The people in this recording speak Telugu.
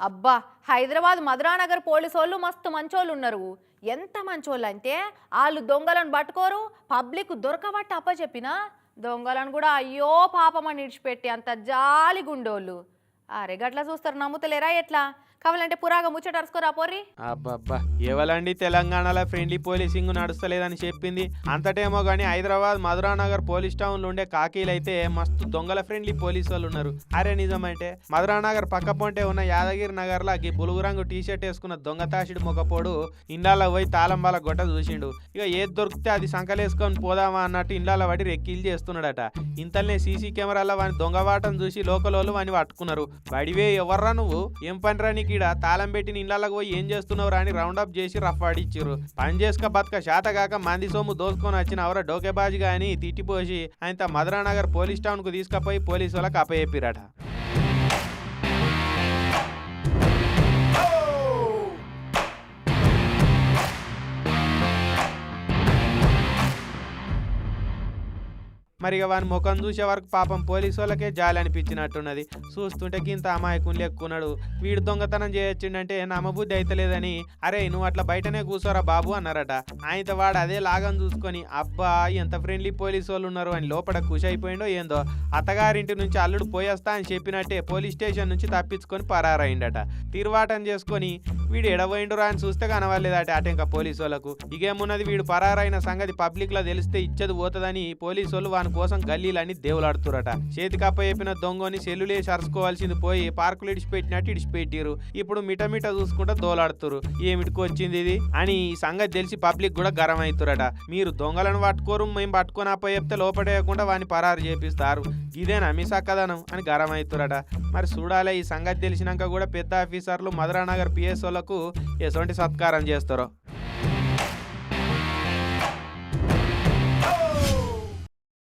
అబ్బా హైదరాబాద్ మధురానగర్ పోలీసు వాళ్ళు మస్తు మంచోళ్ళు ఉన్నారు ఎంత మంచోళ్ళు అంటే వాళ్ళు దొంగలను పట్టుకోరు పబ్లిక్ దొరకబట్టి అప్పచెప్పినా దొంగలను కూడా అయ్యో పాపమని ఇడిచిపెట్టి అంత జాలి గుండోళ్ళు అరే గట్లా చూస్తారు నమ్ముతలేరా ఎట్లా? కావాలంటే పురాగా ముచ్చట అరుసుకోరా పోర్రి. అబ్బబ్బా ఎవలండి తెలంగాణలో ఫ్రెండ్లీ పోలీసింగ్ నడుస్తలేదని చెప్పింది? అంతటేమో గానీ హైదరాబాద్ మధురానగర్ పోలీస్ టౌన్లో ఉండే కాకీలు అయితే మస్తు దొంగల ఫ్రెండ్లీ పోలీసు వాళ్ళు ఉన్నారు. అరే నిజమంటే మధురానగర్ పక్క పొంటే ఉన్న యాదగిరి నగర్లో ఈ బులుగు రంగు టీ షర్ట్ వేసుకున్న దొంగతాషిడు మొగపోడు ఇండ్లలో పోయి తాళం వాళ్ళ గొట్ట చూసిండు. ఇక ఏది దొరికితే అది సంకలేసుకొని పోదామా అన్నట్టు ఇండ్లలో పడి రెక్కిల్ చేస్తున్నాడట. ఇంతల్నే సీసీ కెమెరాల వాని దొంగవాటం చూసి లోకల్ వాని పట్టుకున్నారు. వడివే ఎవర్రా నువ్వు? ఏం పనిరా నీకు? ఈడ తాళం పెట్టి ఇళ్ళకి పోయి ఏం చేస్తున్నావు అని రౌండ్ అప్ చేసి రఫ్ ఆడిచ్చారు పని చేసుక బతక శాతగాక మంది సొమ్ము దోసుకొని వచ్చిన ఎవరో డోకేబాజిగా గాని తిట్టిపోసి ఆయన మధురానగర్ పోలీస్ టౌన్కు తీసుకుపోయి పోలీసు వాళ్ళకి అప్పచెప్పిరట. మరి ఇక వాని ముఖం చూసే వరకు పాపం పోలీసు వాళ్ళకే జాలి అనిపించినట్టున్నది. చూస్తుంటే గింత అమాయకుని లెక్కున్నాడు. వీడు దొంగతనం చేయొచ్చిండంటే నమ్మబుద్ధి అయితలేదని. అరే నువ్వు అట్లా బయటనే కూర్చోరా బాబు అన్నారట. ఆయనతో వాడు అదే లాగం చూసుకొని అబ్బా ఎంత ఫ్రెండ్లీ పోలీసు వాళ్ళు ఉన్నారు అని లోపల ఖుషి అయిపోయిండో ఏందో. అత్తగారింటి నుంచి అల్లుడు పోయేస్తా అని చెప్పినట్టే పోలీస్ స్టేషన్ నుంచి తప్పించుకొని పరారైండట. తిరువాటం చేసుకొని వీడు ఎడబోయిండురా అని చూస్తే కనవాలేదట అట ఇంకా పోలీసు వాళ్ళకు. ఇగేమున్నది వీడు పరారైన సంగతి పబ్లిక్లో తెలిస్తే ఇచ్చేది పోతుందని పోలీసు వాళ్ళు దానికోసం గల్లీలని దేవులాడుతురట. చేతికి అప్పచెప్పిన దొంగని సెల్లులేసి అరుచుకోవాల్సింది పోయి పార్కులు ఇడిచిపెట్టినట్టు ఇడిచిపెట్టిరు. ఇప్పుడు మిటమిట చూసుకుంటా దోలాడుతురు. ఏమిటికి వచ్చింది ఇది? అని ఈ సంగతి తెలిసి పబ్లిక్ కూడా గరం అవుతురట మీరు దొంగలను పట్టుకోరు మేము పట్టుకొని అప్పచెప్తే లోపడేయకుండా వాని పరారు చేపిస్తారు. ఇదేనా మీ సక్కదనం అని గరం అవుతురట మరి చూడాలే ఈ సంగతి తెలిసినాక కూడా పెద్ద ఆఫీసర్లు మధురానగర్ పిఎస్ఓలకు ఎటువంటి సత్కారం చేస్తారో?